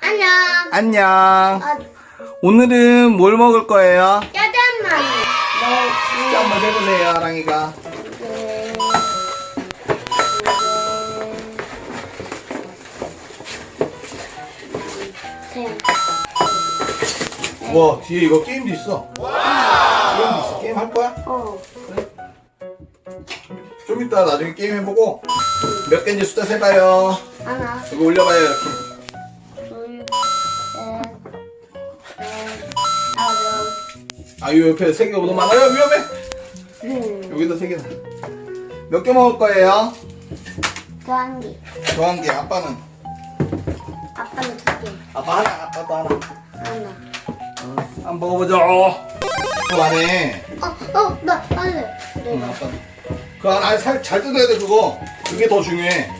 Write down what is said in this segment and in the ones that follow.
안녕. 안녕. 아, 오늘은 뭘 먹을 거예요? 짜장면. 네. 한번 해보세요, 아랑이가. 네. 네. 와, 뒤에 이거 게임도 있어. 게임도 있어. 게임 할 거야? 어. 좀 이따 나중에 게임 해보고 몇 개인지 숫자 세봐요. 하나, 이거 올려봐요, 이렇게. 아, 이 옆에 세개 너무 많아요. 위험해. 음. 여기다 세 개다. 몇개 먹을 거예요? 교환기. 저한 개. 아빠는? 아빠는 두 개. 아빠 하나, 아빠도 하나. 하나. 응. 한번 먹어보자. 그 안에. 어, 어, 나 할래. 응, 내가. 아빠. 그 안에 살, 잘 뜯어야 돼, 그거. 그게 더 중요해.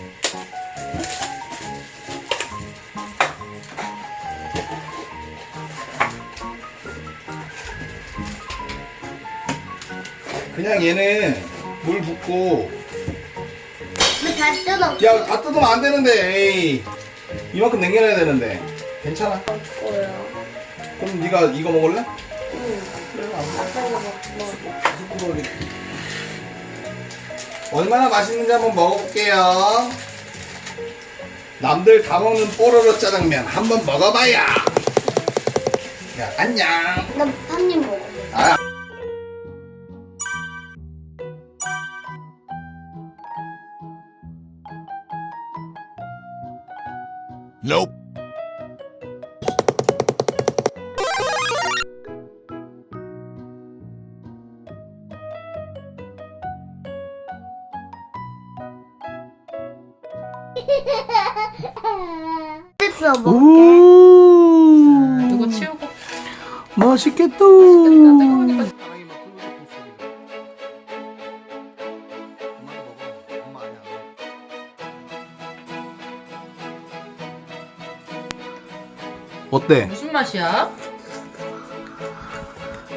그냥 얘는 물 붓고 왜다 뜯어? 야 다 뜯으면 안 되는데 에이 이만큼 남겨놔야 되는데 괜찮아 뭐야? 그럼 네가 이거 먹을래? 응. 아빠 이거 먹, 먹어. 얼마나 맛있는지 한번 먹어볼게요 남들 다 먹는 뽀로로 짜장면 한번 먹어봐야 야 안녕 나 한 입 먹어. 아. 됐어, 먹게. 오 이거 치우고 맛있겠다 뜨거우니까. 어때? 무슨 맛이야?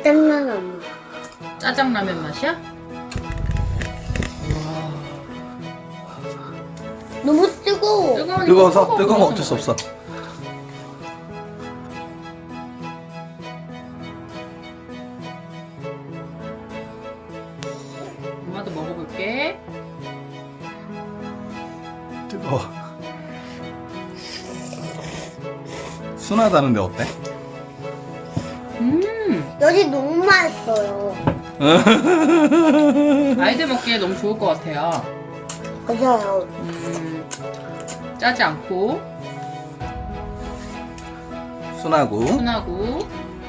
안 먹어. 짜장라면 맛이야? 너무 뜨거워. 뜨거워서? 뜨거워 어쩔 수 없어 엄마도 먹어볼게. 뜨거워 순하다는데 어때? 음, 여기 너무 맛있어요. 아이들 먹기에 너무 좋을 것 같아요. 맞아요. 음, 짜지 않고 순하고 순하고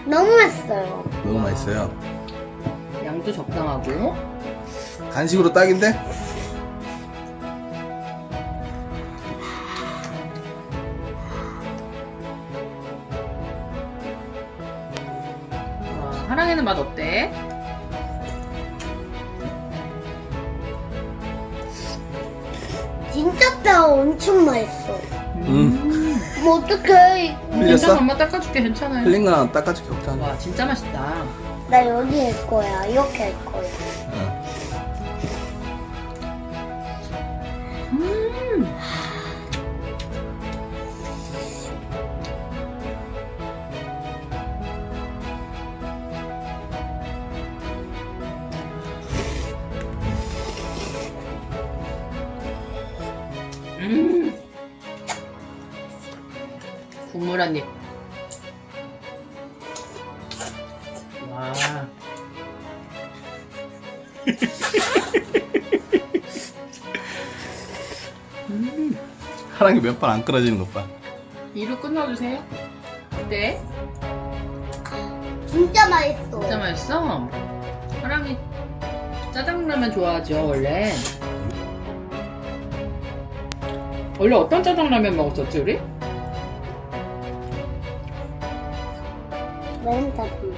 너무 맛있어요. 너무 맛있어요 양도 적당하고. 간식으로 딱인데? 와, 하랑이는 맛 어때? 엄청 맛있어. 응. 뭐 어떡해. 괜찮아, 흘렸어? 엄마 닦아줄게. 괜찮아요. 흘린 거 닦아줄게 없잖아 와, 진짜 맛있다. 나 여기 할 거야. 이렇게 할 거야. 응. 음, 음. 입. 와. 음. 하랑이 몇 번 안 끊어지는 것 봐. 이로 끊어주세요. 어때? 진짜 맛있어. 진짜 맛있어? 사랑이 짜장라면 좋아하죠, 원래? 원래 어떤 짜장라면 먹었었지, 우리? 매운 짜장.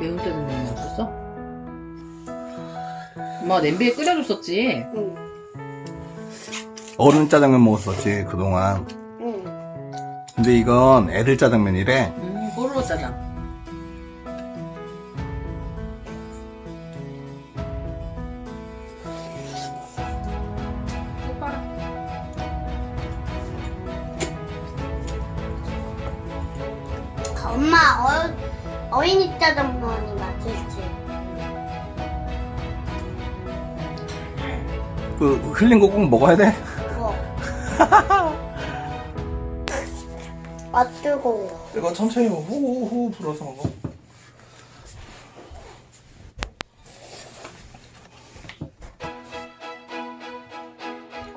매운 짜장면 먹었었어? 엄마가 냄비에 끓여줬었지? 응. 어른 짜장면 먹었었지 그동안. 응. 근데 이건 애들 짜장면이래. 음, 뽀로로 짜장. 엄마 어, 어린이 짜장면이 맛있지. 그 흘린 거 꼭 먹어야 돼? 어. 아 뜨거워. 이거 천천히 후후 불어서 먹어.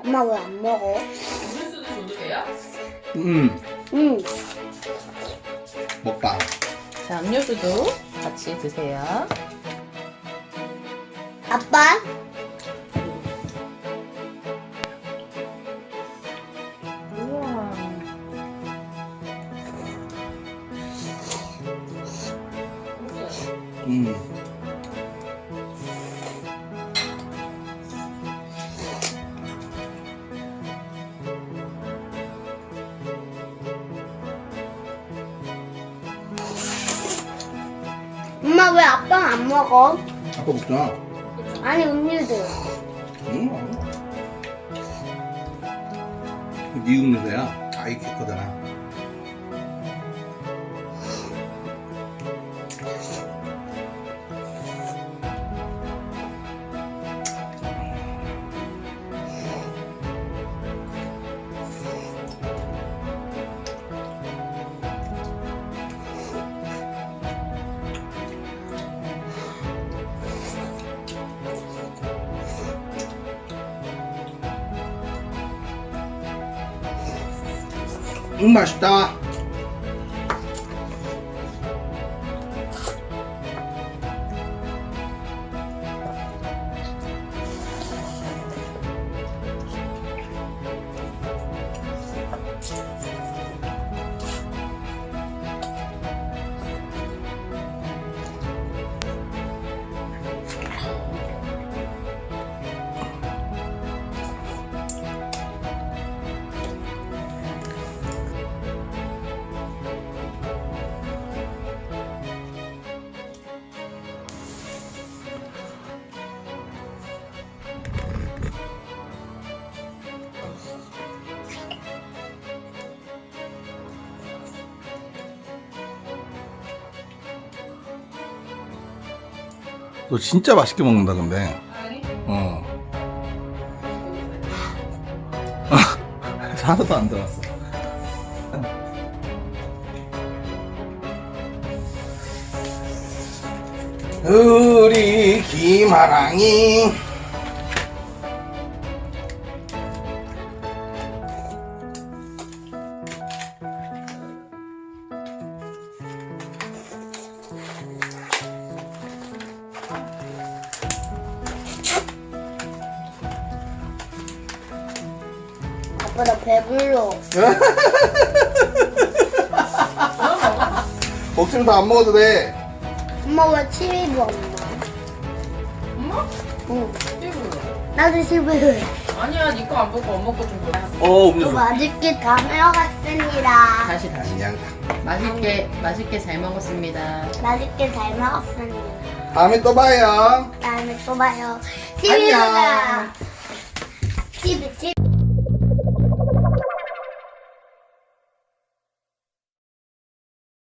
엄마 왜 안 먹어? 음료수도 줘도 돼요? 음, 응. 먹방. 자, 음료수도 같이 드세요. 아빠? 우와. 음. 안 먹어? 아빠 먹자. 아니 음료도. 응. 네 음료수야. 아이 개 거잖아. 음 맛있 너 진짜 맛있게 먹는다 근데. 어. 하나도 안 들어왔어. 우리 김아랑이 아빠 나 배불러. 먹지도 다안 먹어도 돼. 엄마 왜 치비브 없나? 엄마? 응. 피부. 나도 치비브. 아니야, 니거안 먹고 엄마 거좀 먹어. 어, 또 맛있게 다 먹었습니다. 다시, 다시. 그냥 맛있게, 맛있게 잘 먹었습니다. 맛있게 잘 먹었습니다. 다음에 또 봐요. 다음에 또 봐요. 안녕. 치비브가 치비 치비.